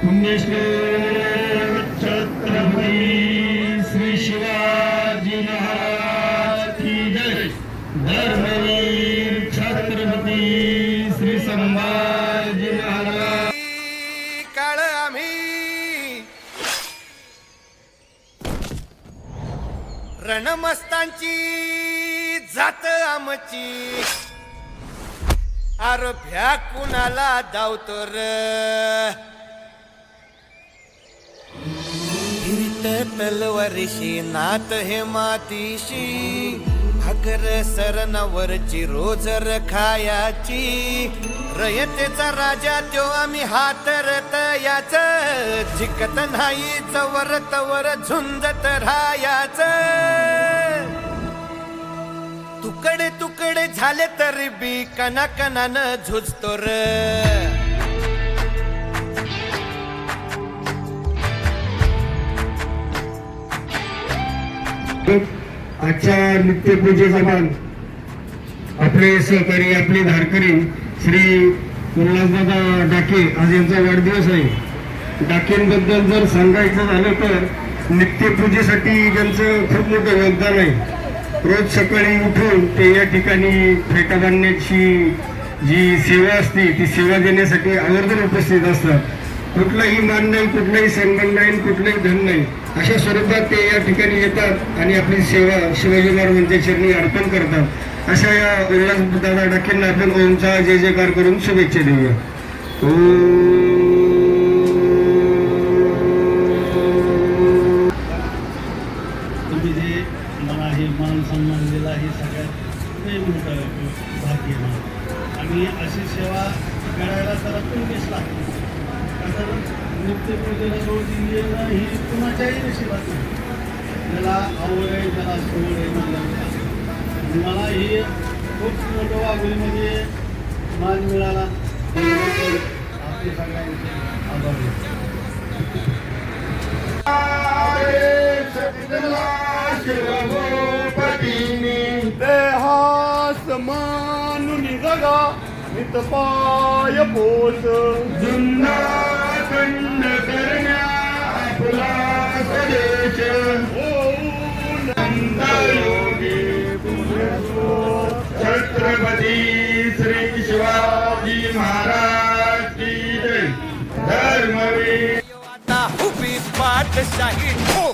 पुण्यश्लोक छत्रपती श्री शिवाजी महाराज की जय। धर्मवीर छत्रपती श्री संभाजी महाराज। काळ आम्ही रणमस्तांची जात आमची। अर भ्या कुणाला धावतो र फिरत तलवारीशी नात हे मातीशी. भाकर सरनावरची रोजर रखायाची. रयतेचा राजा त्यो आम्ही हातरत याच जिकत नाही चवर तवर झुंजत राहायाच. तुकडे तुकडे झाले तरी बी कना कनानं झुजतो र. आजच्या नित्यपूजेचा मान आपले सहकारी आपले धारकरी श्री उल्हासदादा डाके आज यांचा वाढदिवस आहे. डाकेंबद्दल जर सांगायचं झालं तर नित्यपूजेसाठी त्यांचं खूप मोठं योगदान आहे. रोज सकाळी उठून ते या ठिकाणी फेटा बांधण्याची जी सेवा असते ती सेवा देण्यासाठी आवर्जून उपस्थित असतात. कुठलाही मान नाही कुठलाही सन्मान नाही कुठलंही धन नाही. अशा स्वरूपात ते या ठिकाणी येतात आणि आपली सेवा शिवाजी महाराजांच्या म्हणजे चरणी अर्पण करतात. अशा या उल्हास दादा डाकेंना आपण ओमचा जय जयकार करून शुभेच्छा देऊया. ओम. मला हे मान सन्मान दिला हे सगळ्यात लय मोठं भाग्य आणि अशी सेवा करायला तर तुम्हीच लागते. कारण नित्यपूजेला जोडी येणं ही कुणाच्याही नशिबात त्याला आवड आहे त्याला सवड आहे म्हणलं मला हे खूप मोठं वाघोलीमध्ये मान मिळाला त्याबद्दल आपले सगळ्यांचे आभार आहे देहास मानुन जगा नितपाय पोस जुन्ना करण्या आपला स्वदेश योगी छत्रपती श्री शिवाजी महाराज की धर्मवीर. आता उभी पाठशाही हो